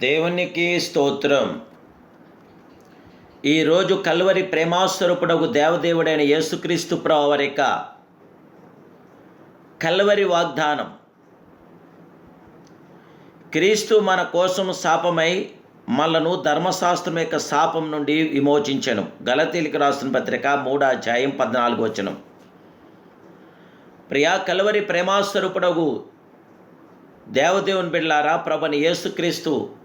దేవునికి స్తోత్రం. ఈరోజు కల్వరి ప్రేమాస్వరూపుడకు దేవదేవుడైన యేసుక్రీస్తు వారి కల్వరి వాగ్దానం. క్రీస్తు మన కోసం శాపమై మనను ధర్మశాస్త్రం యొక్క శాపం నుండి విమోచించను. గలతీలికి రాసిన పత్రిక మూడా అధ్యాయం పద్నాలుగు వచనం. ప్రియా కల్వరి ప్రేమాస్వరూపుడగు దేవదేవుని బిళ్ళారా ప్రభని యేసుక్రీస్తు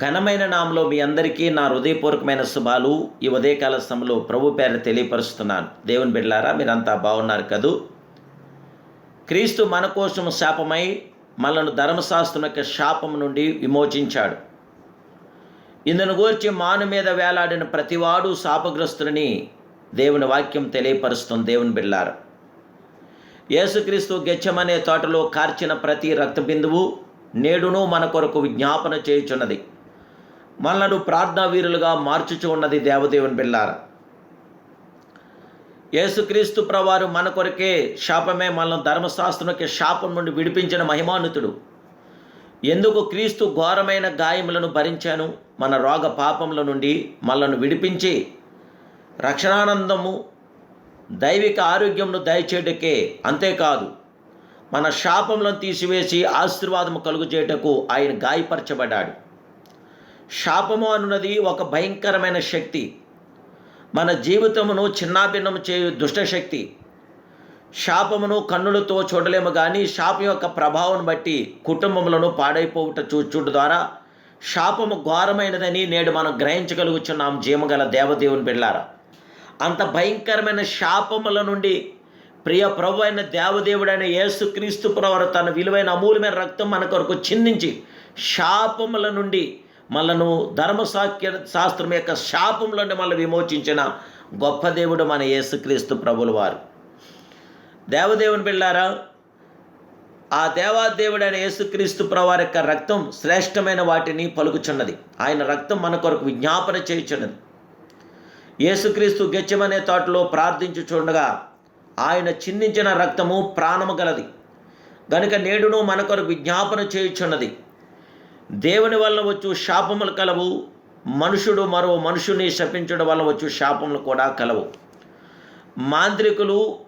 ఘనమైన నామంలో మీ అందరికీ నా హృదయపూర్వకమైన శుభాలు. ఈ ఉదయకాల సమయంలో ప్రభు పేరు తెలియపరుస్తున్నాను. దేవుని బిడ్డలారా మీరంతా బాగున్నారు కదూ? క్రీస్తు మన కోసం శాపమై మనను ధర్మశాస్త్రం యొక్క శాపం నుండి విమోచించాడు. ఇందును గూర్చి మాను మీద వేలాడిన ప్రతివాడు శాపగ్రస్తుని దేవుని వాక్యం తెలియపరుస్తుంది. దేవుని బిడ్లారా యేసుక్రీస్తు గెచ్చమనే తోటలో కార్చిన ప్రతి రక్తబిందువు నేడును మన కొరకు విజ్ఞాపన చేయుచున్నది. మనలను ప్రార్థనా వీరులుగా మార్చుచు ఉన్నది దేవదేవుని బిళ్ళార. యేసుక్రీస్తు ప్రవారు మన కొరకే శాపమే మనల్ని ధర్మశాస్త్రంకి శాపం నుండి విడిపించిన మహిమానుతుడు ఎందుకు క్రీస్తు ఘోరమైన గాయములను భరించాను? మన రోగ పాపముల నుండి మనలను విడిపించి రక్షణానందము దైవిక ఆరోగ్యంను దయచేయటకే అంతేకాదు మన శాపములను తీసివేసి ఆశీర్వాదము కలుగు చేయటకు ఆయన గాయపరచబడ్డాడు. శాపము అన్నది ఒక భయంకరమైన శక్తి. మన జీవితమును చిన్నాభిన్నము చేయు దుష్టశక్తి శాపమును కన్నులతో చూడలేము కానీ శాపం యొక్క ప్రభావం బట్టి కుటుంబములను పాడైపోవుట చూచుట ద్వారా శాపము ఘోరమైనదని నేడు మనం గ్రహించగలుగుచున్నాం జీమగల దేవదేవుని బిళ్ళారా అంత భయంకరమైన శాపముల నుండి ప్రియ ప్రభు అయిన దేవదేవుడైన యేసుక్రీస్తు ప్రవర తన విలువైన అమూల్యమైన రక్తం మన కొరకు చిందించి శాపముల నుండి మనను ధర్మశాక్య శాస్త్రం యొక్క శాపముల మళ్ళీ విమోచించిన గొప్ప దేవుడు మన యేసుక్రీస్తు ప్రభుల వారు. దేవదేవుని పిల్లారా ఆ దేవాదేవుడైన యేసుక్రీస్తు ప్రవారి యొక్క రక్తం శ్రేష్టమైన వాటిని పలుకుచున్నది. ఆయన రక్తం మన కొరకు విజ్ఞాపన చేయుచున్నది. యేసుక్రీస్తు గెచ్చమనే తోటలో ప్రార్థించు చూడగా ఆయన చిందించిన రక్తము ప్రాణము గలది. గనుక నేడును మన కొరకు విజ్ఞాపన చేయుచున్నది. దేవుని వల్ల వచ్చు శాపములు కలవు. మనుషుడు మరో మనుషుని శపించడం వల్ల వచ్చు శాపములు కూడా కలవు. మాంత్రికులు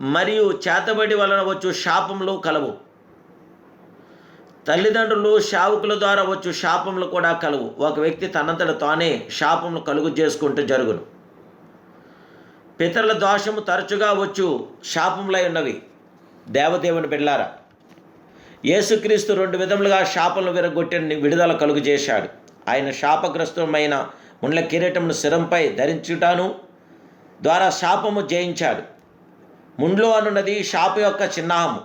మరియు చేతబడి వలన వచ్చు శాపములు కలవు. తల్లిదండ్రులు శావుకుల ద్వారా వచ్చు శాపములు కూడా కలవు. ఒక వ్యక్తి తనంతట తానే శాపములు కలుగు చేసుకుంటూ జరుగును. పితరుల దోషము తరచుగా వచ్చు శాపములై ఉన్నవి. దేవదేవుని బిడ్లారా యేసుక్రీస్తు రెండు విధములుగా శాపలను విరగొట్టిన విడుదల కలుగు చేశాడు. ఆయన శాపగ్రస్తమైన ముండ్ల కిరీటమును శిరంపై ధరించుటాను ద్వారా శాపము జయించాడు. ముండ్లో అనున్నది శాప యొక్క చిహ్నాము.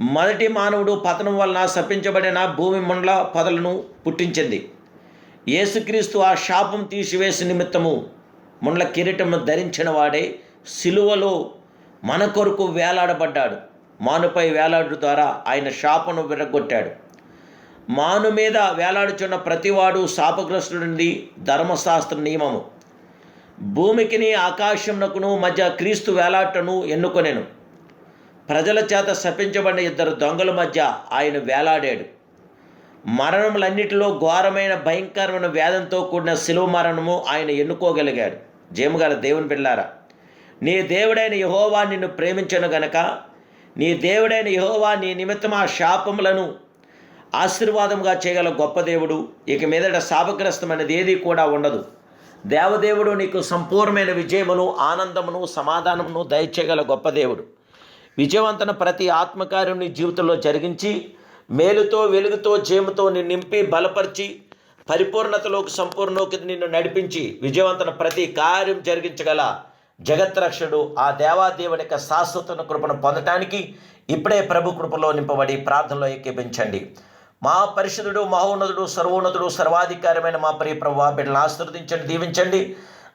మొదటి మానవుడు పతనం వలన శపించబడిన భూమి ముండ్ల పొదలను పుట్టించింది. యేసుక్రీస్తు ఆ శాపం తీసివేసి నిమిత్తము ముండ్ల కిరీటమును ధరించిన వాడే సిలువలో మన కొరకు వేలాడబడ్డాడు. మానుపై వేలాడు ద్వారా ఆయన శాపను విరగొట్టాడు మాను మీద వేలాడుచున్న ప్రతివాడు శాపగ్రస్తుడి ధర్మశాస్త్ర నియమము. భూమికిని ఆకాశమునకును మధ్య క్రీస్తు వేలాటను ఎన్నుకొనెను. ప్రజల చేత శపించబడిన ఇద్దరు దొంగల మధ్య ఆయన వేలాడాడు. మరణములన్నిటిలో ఘోరమైన భయంకరమైన వేదంతో కూడిన శిలువ మరణము ఆయన ఎన్నుకోగలిగాడు. జేముగాల దేవుని పిల్లారా నీ దేవుడైన యహోవా నిన్ను ప్రేమించను గనక నీ దేవుడైన యహోవా నీ నిమిత్తం ఆ శాపములను ఆశీర్వాదముగా చేయగల గొప్ప దేవుడు. ఇక మీదట శాపగ్రస్తమైనది ఏది కూడా ఉండదు. దేవదేవుడు నీకు సంపూర్ణమైన విజయమును ఆనందమును సమాధానమును దయచేయగల గొప్ప దేవుడు. విజయవంతన ప్రతి ఆత్మకార్యం నీ జీవితంలో జరిగించి మేలుతో వెలుగుతో జేముతో నిన్ను నింపి బలపరిచి పరిపూర్ణతలోకి సంపూర్ణలోకి నిన్ను నడిపించి విజయవంతన ప్రతి కార్యం జరిగించగల జగత్రక్షుడు ఆ దేవాదేవుడి యొక్క శాశ్వత కృపను పొందటానికి ఇప్పుడే ప్రభు కృపలో నింపబడి ప్రార్థనలో ఎక్కిపించండి మా పరిశుద్ధుడు మహోన్నతుడు సర్వోన్నతుడు సర్వాధికారమైన మా ప్రియ ప్రభు బిడ్డలను ఆశీర్వదించండి దీవించండి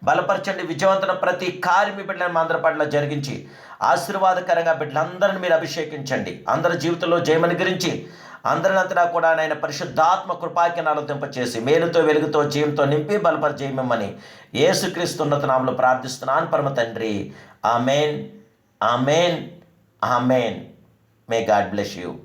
బలపరచండి విజయవంతన ప్రతి కార్మి బిడ్డలను మా అందరి పట్ల జరిగించి ఆశీర్వాదకరంగా బిడ్డలందరిని మీరు అభిషేకించండి. అందరి జీవితంలో జయమని గురించి అందరినంతటా కూడా నాయన పరిశుద్ధాత్మ కృపాకినాలు తెంపచేసి మేలుతో వెలుగుతో జయంతో నింపి బలపరిచేయమని యేసుక్రీస్తున్నత నామలు ప్రార్థిస్తున్నాను. పరమ తండ్రి amen amen amen. May God bless you